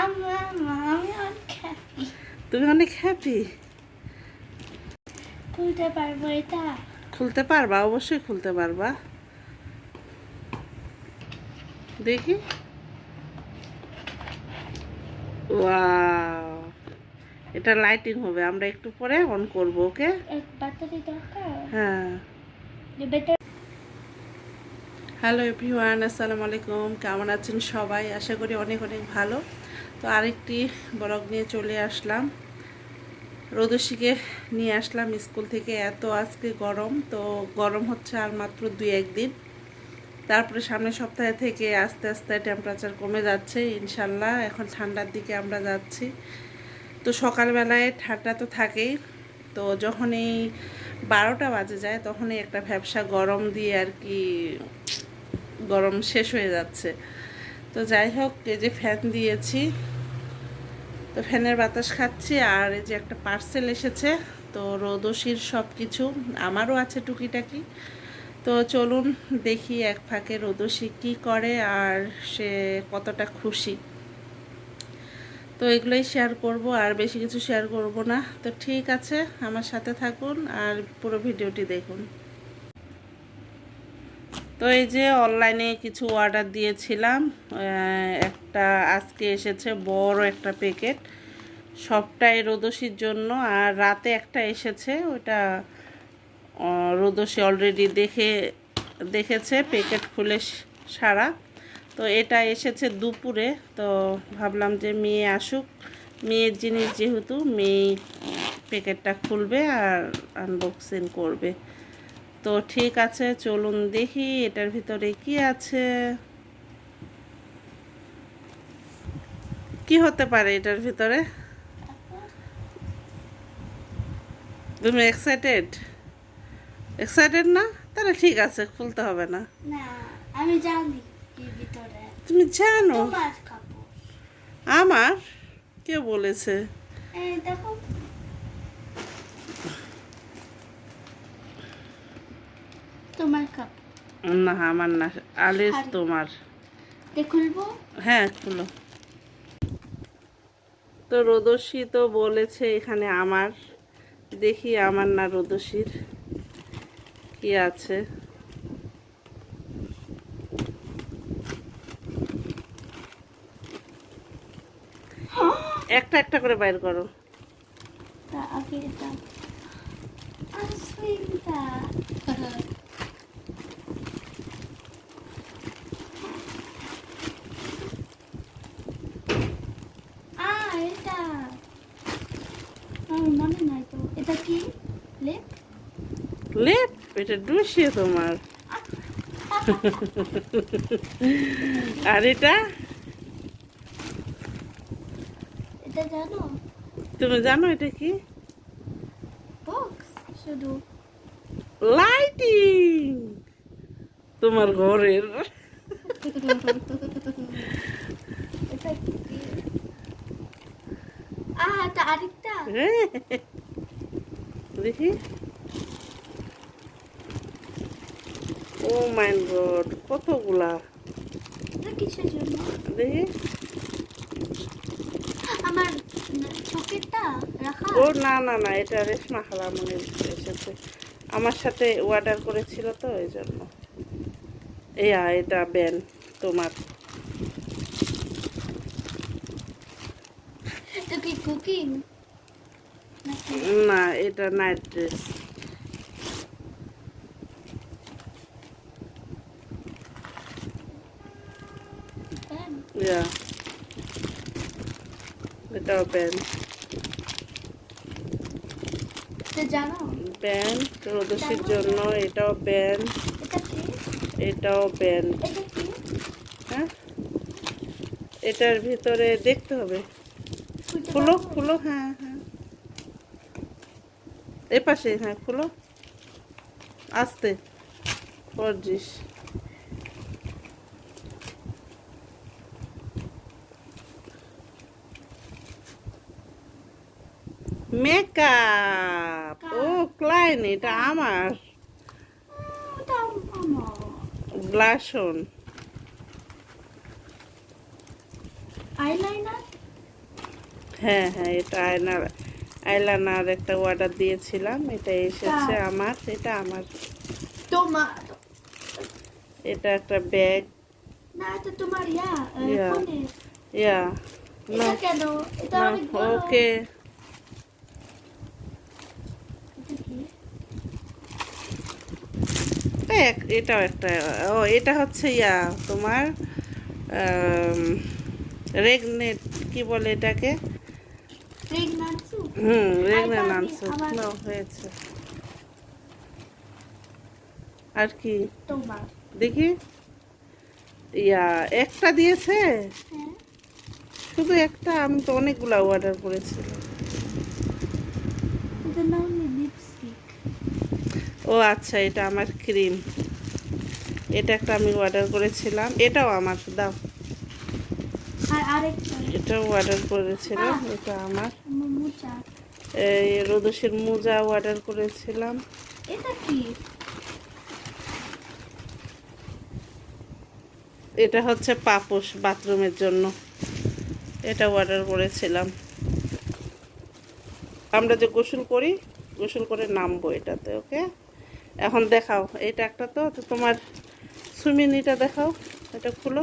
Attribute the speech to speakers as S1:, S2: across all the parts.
S1: আমি অনেক হ্যাপি
S2: তুমি অনেক হ্যাপি
S1: খুলতে পারব এটা?
S2: খুলতে পারবা অবশ্যই খুলতে পারবা। দেখি। ওয়াও এটা লাইটিং হবে আমরা একটু পরে অন করব ওকে
S1: ব্যাটারি দরকার?
S2: হ্যাঁ। হ্যালো এভরিওয়ান আসসালামু আলাইকুম। কেমন আছেন সবাই? আশা করি অনেক অনেক ভালো। তো আরেকটি ব্লগ নিয়ে চলে আসলাম। রোদসীকে নিয়ে আসলাম স্কুল থেকে, এত আজকে গরম, তো গরম হচ্ছে আর মাত্র দুই একদিন তারপরে সামনের সপ্তাহে থেকে আস্তে আস্তে টেম্পারেচার কমে যাচ্ছে, ইনশাল্লাহ। এখন ঠান্ডার দিকে আমরা যাচ্ছি। তো সকালবেলায় ঠান্ডা তো থাকেই, তো যখন এই বারোটা বাজে যায়, তখনই একটা ব্যবসা গরম দিয়ে আর কি গরম শেষ হয়ে যাচ্ছে। তো যাই হোক, এই যে ফ্যান দিয়েছি তো ফ্যানের বাতাস খাচ্ছি আর এই যে একটা পার্সেল এসেছে, তো রোদসির সব কিছু আমারও আছে টুকিটাকি। তো চলুন দেখি এক ফাঁকে রোদসি কী করে আর সে কতটা খুশি। তো এগুলোই শেয়ার করব আর বেশি কিছু শেয়ার করব না। তো ঠিক আছে, আমার সাথে থাকুন আর পুরো ভিডিওটি দেখুন। তো এই যে অনলাইনে কিছু অর্ডার দিয়েছিলাম একটা আজকে এসেছে বড় একটা প্যাকেট। সবটাই রোদসির জন্য, আর রাতে একটা এসেছে ওটা রোদসি অলরেডি দেখে, দেখেছে, প্যাকেট খুলে সারা। তো এটা এসেছে দুপুরে, তো ভাবলাম যে মেয়ে আসুক। মেয়ের জিনিস যেহেতু, মেয়ে প্যাকেটটা খুলবে আর আনবক্সিং করবে। তো ঠিক আছে চলুন দেখি এটার ভিতরে কি আছে। কি হতে পারে এটার ভিতরে? তুমি এক্সাইটেড এক্সাইটেড না? তাহলে ঠিক আছে খুলতে হবে না।
S1: আমি জানি
S2: তুমি জানো? আমার? কে বলেছে?
S1: দেখো তোমার কাপড়
S2: না আমার না। আলিস তোমার।
S1: খুলবো?
S2: হ্যাঁ খুলো। তো রোদসী তো বলেছে এখানে আমার। দেখি আমার না রোদসীর কি আছে। একটা একটা করে বাইর করো।
S1: তা আগে এটা আসবিনটা আ এটা আমার মনে নাই তো এটা কি লেপ
S2: লেপ এটা ডুসিয়ে তোমার। আর এটা? তুমি জানো এটা কি?
S1: বক্স শুধু।
S2: লাইটিং তোমার ঘরের।
S1: আরেকটা।
S2: হ্যাঁ। দেখি। ও মাই গড কতগুলা?
S1: কিসের জন্য?
S2: দেখি।
S1: আমার
S2: ও না না না এটা রেশমা খালা মনে এসেছে। আমার সাথে অর্ডার করেছিল তো এই জন্য। আ, এটা ব্যান তোমার। না এটা নাইট ড্রেস। ইয়া এটাও ব্যান
S1: এটা
S2: রোদসির জন্য এটাও ব্যান এটাও ব্যান হ্যাঁ? এটার ভিতরে দেখতে হবে। খুলো? খুলো হ্যাঁ হ্যাঁ। এ পাশে হ্যাঁ খুলো আস্তে। পরজিস। মেকআপ ও ক্লাইন এটা আমার.
S1: আইলাইনার
S2: হ্যাঁ হ্যাঁ এটা আয়নার আইলানার একটা অর্ডার দিয়েছিলাম এটা এসেছে আমার এটা আমার।
S1: তোমার
S2: এটা একটা ব্যাগ
S1: না এটা তোমার ইয়া
S2: ইয়া। ইয়া। না। ওকে
S1: এটা কি?
S2: এক- এটাও একটা ও এটা হচ্ছে ইয়া তোমার রেগনেট কি বলে এটাকে? হুম রেগনেট আনসার হয়েছে। আর কি?
S1: তোমার।
S2: দেখি। ইয়া একটা দিয়েছে?
S1: হ্যাঁ।
S2: শুধু একটা? আমি তো অনেকগুলো অর্ডার করেছিলাম। ও আচ্ছা এটা আমার ক্রিম। এটা একটা আমি অর্ডার করেছিলাম। এটাও আমার দাও। এটাও অর্ডার করেছিলাম এটা আমার। এই রোদসের মোজা অর্ডার করেছিলাম।
S1: এটা কি?
S2: এটা হচ্ছে পাপোশ বাথরুমের জন্য। এটা অর্ডার করেছিলাম। আমরা যে গোসল করি গোসল করে নামবো এটাতে ওকে এখন দেখাও, এটা একটা তো তোমার সুমিনিটা দেখাও, এটা খুলো।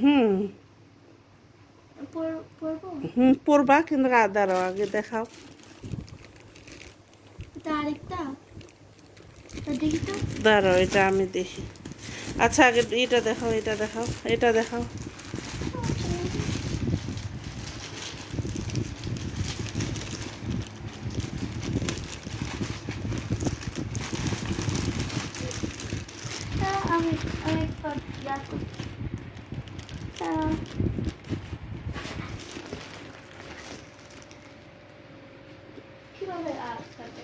S2: হুম। হুম পড়বা কিন্তু দাঁড়াও আগে দেখাও।
S1: আরেকটা?
S2: দাঁড়াও এটা আমি দেখি। আচ্ছা আগে এটা দেখাও এটা দেখাও এটা দেখাও।
S1: কীভাবে আর সাথে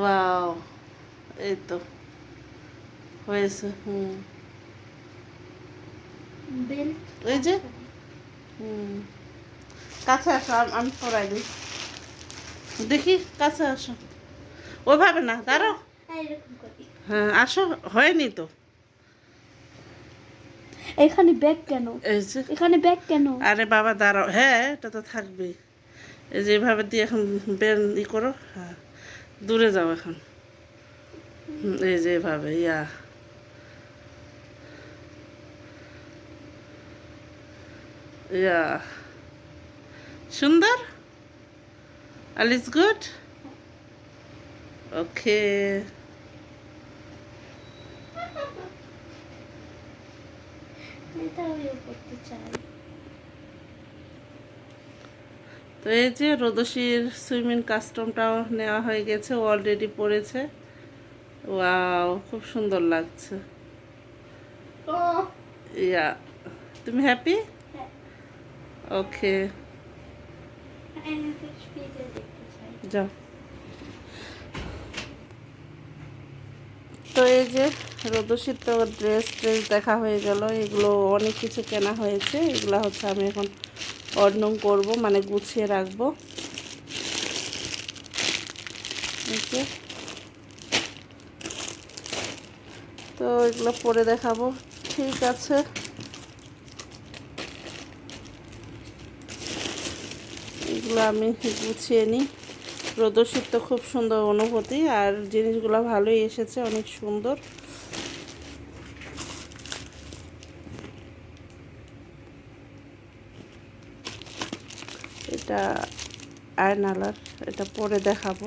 S2: ওয়াও এই তো হয়েছে হুম এই যে হুম কাছে আসো আমি পড়াই দিই দেখি কাছে আসো ওইভাবে না দাঁড়াও
S1: হ্যাঁ
S2: আসো হয়নি তো
S1: এখানে ব্যাগ কেন এখানে ব্যাগ কেন
S2: আরে বাবা দাঁড়াও হ্যাঁ এটা তো থাকবেই এই যে এভাবে দিয়ে এখন বেন ই করো হ্যাঁ দূরে যাও এখন এই যে এভাবে ইয়া ইয়া সুন্দর অল ইজ গুড ওকে তো এই যে রোদসির সুইমিং কাস্টমটাও নেওয়া হয়ে গেছে অলরেডি পড়েছে। ওয়াও খুব সুন্দর লাগছে।
S1: ও।
S2: ইয়া তুমি হ্যাপি
S1: হ্যাঁ।
S2: ওকে যাও। তো এই যে রোদসির তো ড্রেস ট্রেস দেখা হয়ে গেল। এগুলো অনেক কিছু কেনা হয়েছে। এগুলো হচ্ছে আমি এখন অর্ডন করব মানে গুছিয়ে রাখব। এই যে। তো এগুলো পরে দেখাবো। ঠিক আছে। এগুলো আমি গুছিয়ে নিই। প্রদর্শিত খুব সুন্দর অনুভূতি, আর জিনিসগুলো ভালোই এসেছে, অনেক সুন্দর। এটা আয়নালার, এটা পরে দেখাবো।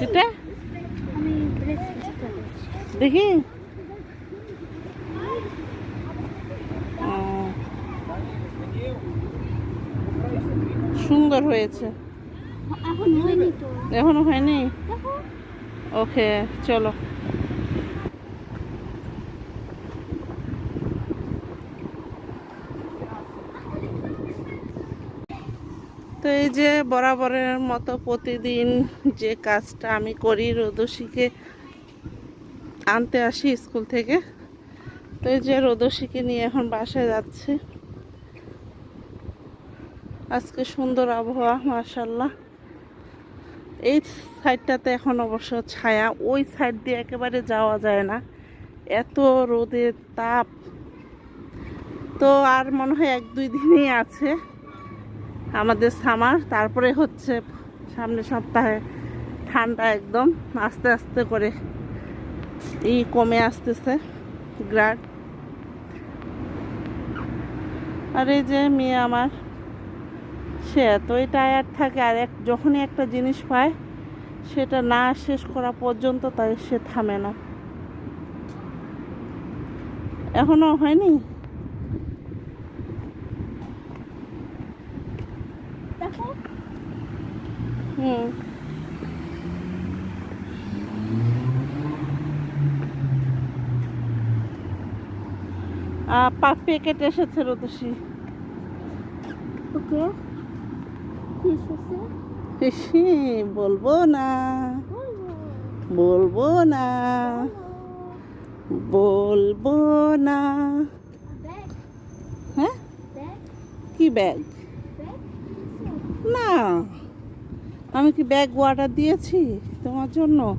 S2: এটা?
S1: করেছি
S2: দেখি। সুন্দর হয়েছে।
S1: এখনও হয়নি
S2: ওকে চলো। যে বরাবরের মতো প্রতিদিন যে কাজটা আমি করি রোদসীকে আনতে আসি স্কুল থেকে, তো এই যে রোদসীকে নিয়ে এখন বাসায় যাচ্ছি। আজকে সুন্দর আবহাওয়া মাশাল্লাহ এই সাইডটাতে এখন অবশ্য ছায়া, ওই সাইড দিয়ে একেবারে যাওয়া যায় না। এত রোদের তাপ। তো আর মনে হয় এক দুই দিনই আছে। আমাদের সামার, তারপরে হচ্ছে সামনের সপ্তাহে ঠান্ডা একদম, আস্তে আস্তে করে ই কমে আসতেছে গ্রাড আর এই যে মেয়ে আমার, সে এতই টায়ার্ড থাকে, আর এক, যখনই একটা জিনিস পায়, সেটা না শেষ করা পর্যন্ত তাই সে থামে না। এখনও হয়নি? হুম। পা প্যাকেট এসেছে রতসী।
S1: ওকে।
S2: বলব না। বলব। না। বলব। না। হ্যাঁ? কি ব্যাগ? না। আমি কি ব্যাগ অর্ডার দিয়েছি তোমার জন্য?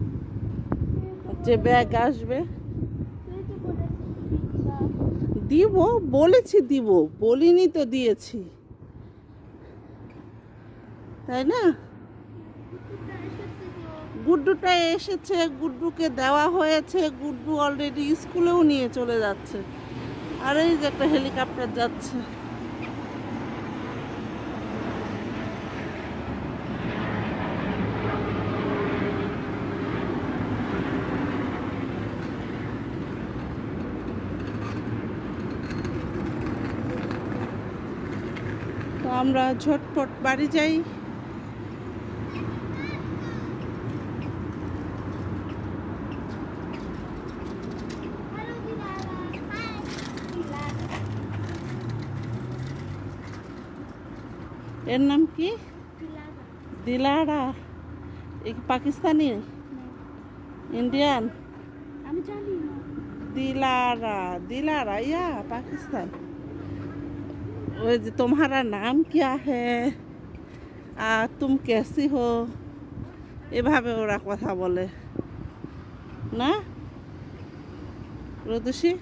S2: যে ব্যাগ আসবে। দিব, বলেছি দিব, বলিনি তো দিয়েছি। তাই না? গুড্ডুটা এসেছে, গুড্ডুকে দেওয়া হয়েছে, গুড্ডু অলরেডি স্কুলেও নিয়ে চলে যাচ্ছে। আর এই যে একটা হেলিকপ্টার যাচ্ছে। আমরা ঝটপট বাড়ি যাই। এর নাম কি? দিলাড়া এ পাকিস্তানি? ইন্ডিয়ান? দিলারা দিলারা ইয়া পাকিস্তান। वो जो तुम्हारा नाम क्या है आ तुम कैसी हो এভাবে ওরা কথা বলে না রদুষি